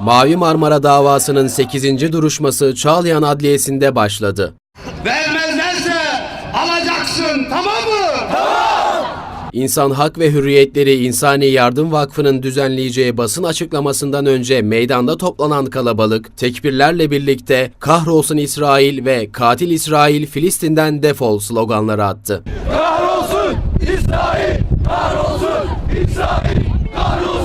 Mavi Marmara davasının 8. duruşması Çağlayan Adliyesi'nde başladı. Vermezlerse alacaksın tamam mı? İnsan Hak ve Hürriyetleri İnsani Yardım Vakfı'nın düzenleyeceği basın açıklamasından önce meydanda toplanan kalabalık, tekbirlerle birlikte kahrolsun İsrail ve katil İsrail Filistin'den defol sloganları attı. Kahrolsun İsrail! Kahrolsun İsrail! Kahrolsun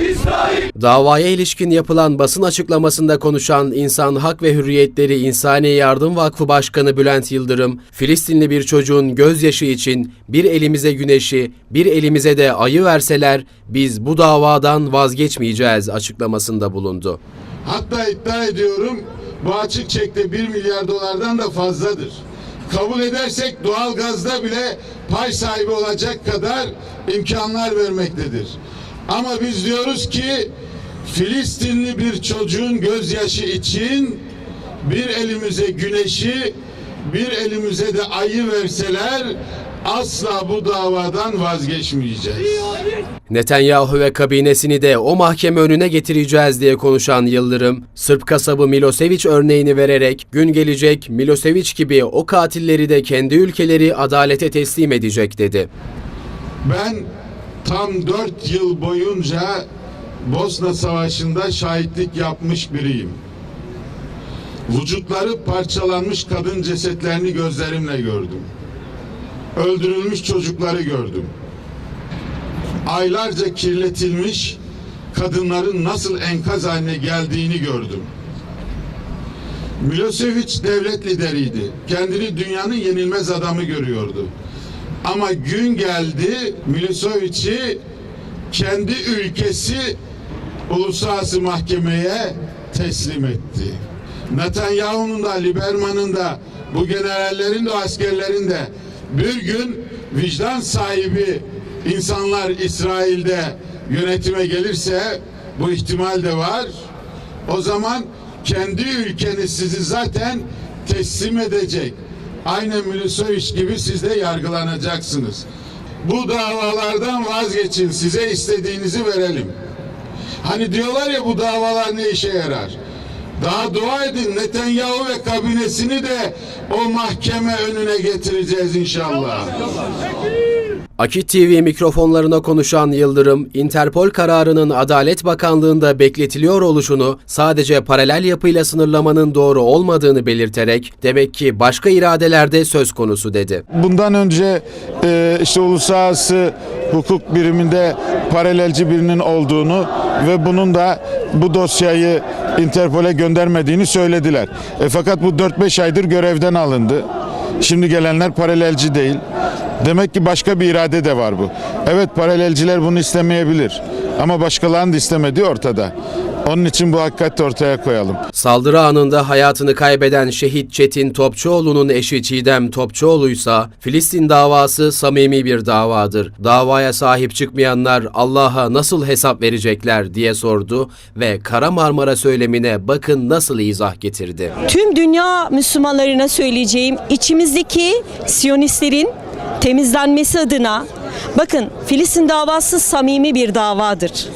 İsrail! Davaya ilişkin yapılan basın açıklamasında konuşan İnsan Hak ve Hürriyetleri İnsani Yardım Vakfı Başkanı Bülent Yıldırım, Filistinli bir çocuğun gözyaşı için bir elimize güneşi, bir elimize de ayı verseler biz bu davadan vazgeçmeyeceğiz açıklamasında bulundu. Hatta iddia ediyorum bu açık çekte 1 milyar dolardan da fazladır. Kabul edersek doğal gazda bile pay sahibi olacak kadar imkanlar vermektedir. Ama biz diyoruz ki Filistinli bir çocuğun gözyaşı için bir elimize güneşi bir elimize de ayı verseler asla bu davadan vazgeçmeyeceğiz. Netanyahu ve kabinesini de o mahkeme önüne getireceğiz diye konuşan Yıldırım, Sırp kasabı Milosevic örneğini vererek gün gelecek Milosevic gibi o katilleri de kendi ülkeleri adalete teslim edecek dedi. Ben tam dört yıl boyunca Bosna Savaşı'nda şahitlik yapmış biriyim. Vücutları parçalanmış kadın cesetlerini gözlerimle gördüm. Öldürülmüş çocukları gördüm. Aylarca kirletilmiş kadınların nasıl enkaz haline geldiğini gördüm. Milosevic devlet lideriydi. Kendini dünyanın yenilmez adamı görüyordu. Ama gün geldi Milosevic'i kendi ülkesi uluslararası mahkemeye teslim etti. Netanyahu'nun da Liberman'ın da bu generallerin de askerlerin de bir gün vicdan sahibi insanlar İsrail'de yönetime gelirse bu ihtimal de var. O zaman kendi ülkeniz sizi zaten teslim edecek. Aynen Milosevic gibi siz de yargılanacaksınız. Bu davalardan vazgeçin. Size istediğinizi verelim. Hani diyorlar ya bu davalar ne işe yarar? Daha dua edin Netanyahu ve kabinesini de o mahkeme önüne getireceğiz inşallah. Akit TV mikrofonlarına konuşan Yıldırım, Interpol kararının Adalet Bakanlığı'nda bekletiliyor oluşunu sadece paralel yapıyla sınırlamanın doğru olmadığını belirterek demek ki başka iradelerde söz konusu dedi. Bundan önce e, işte uluslararası hukuk biriminde paralelci birinin olduğunu ve bunun da bu dosyayı Interpol'e göndermediğini söylediler. E, fakat bu 4-5 aydır görevden alındı. Şimdi gelenler paralelci değil. Demek ki başka bir irade de var bu. Evet paralelciler bunu istemeyebilir. Ama başkalarının da istemediği ortada. Onun için bu hakikati ortaya koyalım. Saldırı anında hayatını kaybeden şehit Çetin Topçuoğlu'nun eşi Çiğdem Topçuoğlu'ysa Filistin davası samimi bir davadır. Davaya sahip çıkmayanlar Allah'a nasıl hesap verecekler diye sordu ve Kara Marmara söylemine bakın nasıl izah getirdi. Tüm dünya Müslümanlarına söyleyeceğim içimizdeki Siyonistlerin temizlenmesi adına bakın Filistin davası samimi bir davadır.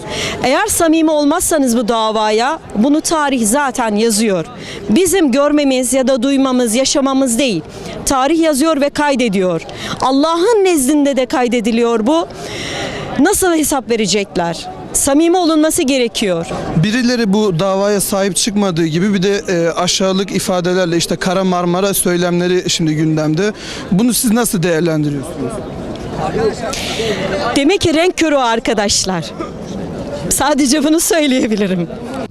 Eğer samimi olmazsanız bu davaya bunu tarih zaten yazıyor. Bizim görmemiz ya da duymamız, yaşamamız değil. Tarih yazıyor ve kaydediyor. Allah'ın nezdinde de kaydediliyor bu. Nasıl hesap verecekler? Samimi olunması gerekiyor. Birileri bu davaya sahip çıkmadığı gibi bir de e, aşağılık ifadelerle işte Kara Marmara söylemleri şimdi gündemde. Bunu siz nasıl değerlendiriyorsunuz? Demek ki renk körü arkadaşlar. Sadece bunu söyleyebilirim.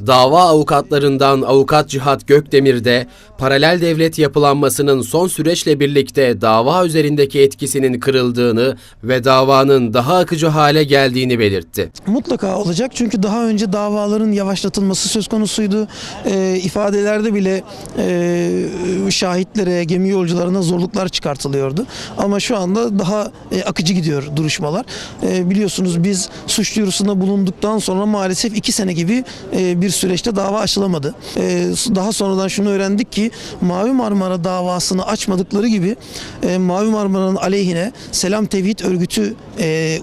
Dava avukatlarından avukat Cihat Gökdemir de paralel devlet yapılanmasının son süreçle birlikte dava üzerindeki etkisinin kırıldığını ve davanın daha akıcı hale geldiğini belirtti. Mutlaka olacak çünkü daha önce davaların yavaşlatılması söz konusuydu. E, ifadelerde bile e, şahitlere, gemi yolcularına zorluklar çıkartılıyordu. Ama şu anda daha e, akıcı gidiyor duruşmalar. E, biliyorsunuz biz suç duyurusunda bulunduktan sonra maalesef iki sene gibi e, bir süreçte dava açılamadı. E, daha sonradan şunu öğrendik ki Mavi Marmara davasını açmadıkları gibi e, Mavi Marmara'nın aleyhine Selam Tevhid Örgütü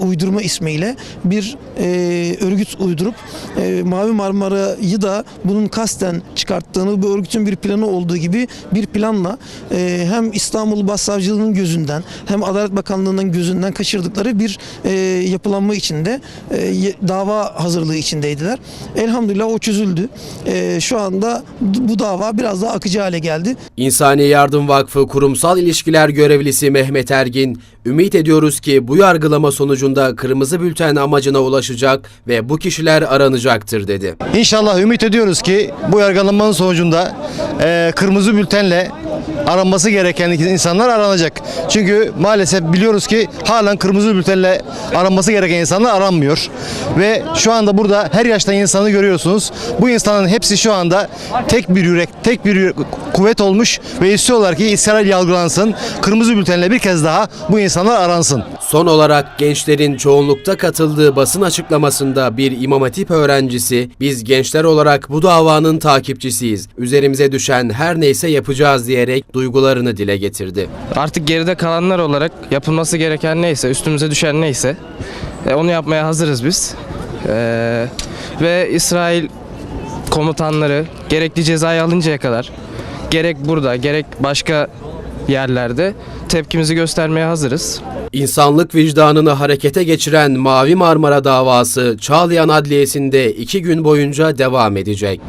uydurma ismiyle bir örgüt uydurup Mavi Marmara'yı da bunun kasten çıkarttığını, bu örgütün bir planı olduğu gibi bir planla hem İstanbul Başsavcılığı'nın gözünden hem Adalet Bakanlığı'nın gözünden kaçırdıkları bir yapılanma içinde dava hazırlığı içindeydiler. Elhamdülillah o çözüldü. E, şu anda bu dava biraz daha akıcı hale geldi. İnsani Yardım Vakfı Kurumsal İlişkiler Görevlisi Mehmet Ergin, ümit ediyoruz ki bu yargılama sonucunda kırmızı bülten amacına ulaşacak ve bu kişiler aranacaktır dedi. İnşallah ümit ediyoruz ki bu yargılamanın sonucunda eee, kırmızı bültenle aranması gereken insanlar aranacak. Çünkü maalesef biliyoruz ki halen kırmızı bültenle aranması gereken insanlar aranmıyor. Ve şu anda burada her yaştan insanı görüyorsunuz. Bu insanların hepsi şu anda tek bir yürek, tek bir yürek- kuvvet olmuş ve istiyorlar ki İsrail yargılansın. Kırmızı bültenle bir kez daha bu insanlar aransın. Son olarak gençlerin çoğunlukta katıldığı basın açıklamasında bir İmam Hatip öğrencisi, biz gençler olarak bu davanın takipçisiyiz. Üzerimize düşen her neyse yapacağız diyerek duygularını dile getirdi. Artık geride kalanlar olarak yapılması gereken neyse, üstümüze düşen neyse e, onu yapmaya hazırız biz. E, ve İsrail komutanları gerekli cezayı alıncaya kadar gerek burada gerek başka yerlerde tepkimizi göstermeye hazırız. İnsanlık vicdanını harekete geçiren Mavi Marmara davası Çağlayan Adliyesi'nde iki gün boyunca devam edecek.